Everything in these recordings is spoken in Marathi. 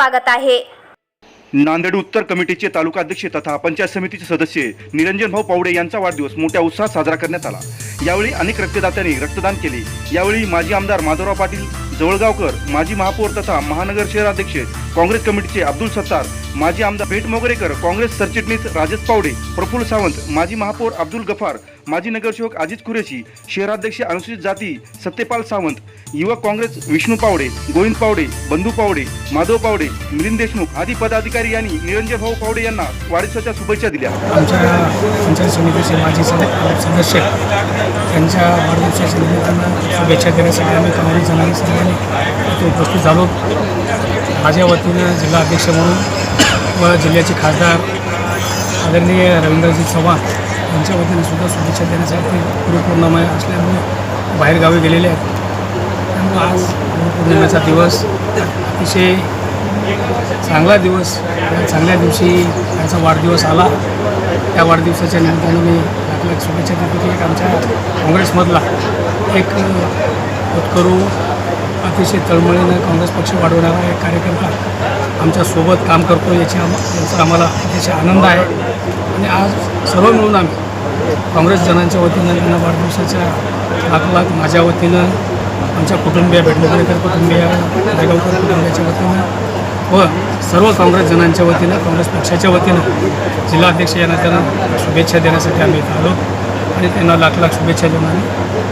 स्वागत आहे. नांदेड उत्तर कमिटीचे तालुका अध्यक्ष तथा पंचायत समितीचे सदस्य निरंजन भाऊ पावडे यांचा वाढदिवस मोठ्या उत्साहात साजरा करण्यात आला. यावेळी अनेक रक्तदात्यांनी रक्तदान केले. यावेळी माजी आमदार माधवराव पाटील जवळगावकर माजी महापौर तथा महानगर शहराध्यक्ष काँग्रेस कमिटीचे अब्दुल सत्तार माजी आमदार भेट मोगरेकर काँग्रेस सरचिटणीस राजेश पावडे प्रफुल्ल सावंत माजी महापौर अब्दुल गफार माजी नगरसेवक अजित कुरेशी शहराध्यक्ष अनुसूचित जाती सत्यपाल सावंत युवक काँग्रेस विष्णू पावडे गोविंद पावडे बंधू पावडे माधव पावडे मिलिंद देशमुख आदी पदाधिकारी यांनी निरंजन भाऊ पावडे यांना वाढदिवसाच्या शुभेच्छा दिल्या. आमच्या पंचायत समितीचे माजी सदस्य त्यांच्या वाढदिवसाच्या निमित्तानं शुभेच्छा देण्यासाठी आम्ही काँग्रेस सगळ्यांनी उपस्थित झालो. माझ्या वतीनं जिल्हा अध्यक्ष म्हणून व जिल्ह्याचे खासदार आदरणीय रवींद्रजी चव्हाण यांच्या वतीनं सुद्धा शुभेच्छा देण्यासाठी गुरुपौर्णिमा असल्यामुळे बाहेरगावी गेलेले आहेत. त्यामुळं आज गुरुपौर्णिमेचा दिवस अतिशय चांगला दिवस. या चांगल्या दिवशी त्यांचा वाढदिवस आला. त्या वाढदिवसाच्या निमित्तानं मी लाख लाख शुभेच्छा देतो की एक आमच्या काँग्रेसमधला एक उत्करू अतिशय तळमळीनं काँग्रेस पक्ष वाढवणारा एक कार्यकर्ता आमच्यासोबत काम करतो याची आम याचा आम्हाला अतिशय आनंद आहे. आणि आज सर्व मिळून आम्ही काँग्रेस जनांच्या वतीनं त्यांना वाढदिवसाच्या लाख लाख माझ्या वतीनं आमच्या कुटुंबीय भेटलेकर कुटुंबीय जयगावकर कुटुंबियाच्या वतीनं व सर्व काँग्रेस जनांच्या वतीनं काँग्रेस पक्षाच्या वतीनं जिल्हाध्यक्ष यांना त्यांना शुभेच्छा देण्यासाठी आम्ही इथं आलो. आणि त्यांना लाख लाख शुभेच्छा देऊन आम्ही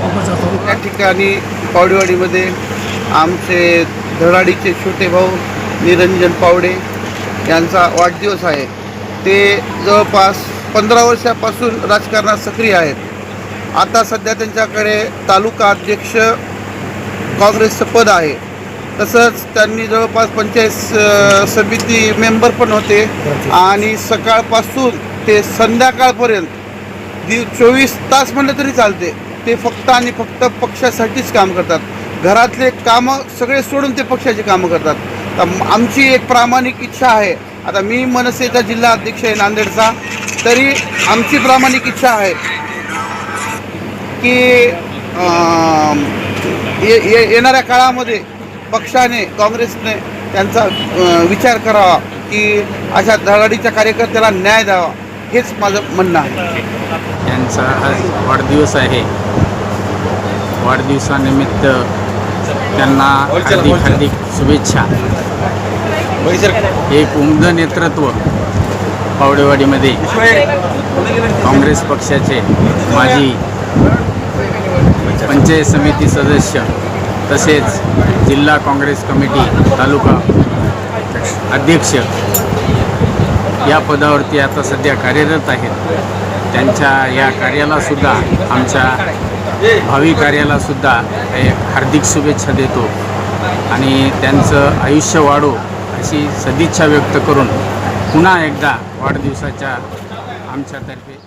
वापस जातो. या ठिकाणी पावडेवाडीमध्ये आमचे धडाडीचे छोटे भाऊ निरंजन पावडे यांचा वाढदिवस आहे. ते जवळपास पंधरा वर्षापासून राजकारणात सक्रिय आहेत. आता सध्या त्यांच्याकडे तालुका अध्यक्ष काँग्रेसचं पद आहे. तसंच त्यांनी जवळपास पंचायत समिती मेंबर पण होते. आणि सकाळपासून ते संध्याकाळपर्यंत दिव चोवीस तास म्हणलं तरी चालते. ते फक्त आणि फक्त पक्षासाठीच काम करतात. घरातले कामं सगळे सोडून ते पक्षाची कामं करतात. तर आमची एक प्रामाणिक इच्छा आहे. आता मी मनसेचा जिल्हा अध्यक्ष आहे नांदेडचा तरी आमची प्रामाणिक इच्छा आहे की येणाऱ्या ये- ये- येणाऱ्या काळामध्ये पक्षाने काँग्रेसने त्यांचा विचार करावा की अशा धडाडीच्या कार्यकर्त्याला न्याय द्यावा. हेच माझं म्हणणं आहे. त्यांचा आज वाढदिवस आहे. वाढदिवसानिमित्त त्यांना हार्दिक हार्दिक शुभेच्छा. एक उमद नेतृत्व पावडेवाडीमध्ये काँग्रेस पक्षाचे माजी पंचायत समिती सदस्य तसेच जिल्हा काँग्रेस कमिटी तालुका अध्यक्ष या पदावरती आता सध्या कार्यरत आहेत. त्यांच्या या कार्याला सुद्धा आमच्या भावी कार्याला सुद्धा एक हार्दिक शुभेच्छा देतो. आणि त्यांचं आयुष्य वाढो अशी सदिच्छा व्यक्त करून पुन्हा एकदा वाढदिवसाच्या आमच्यातर्फे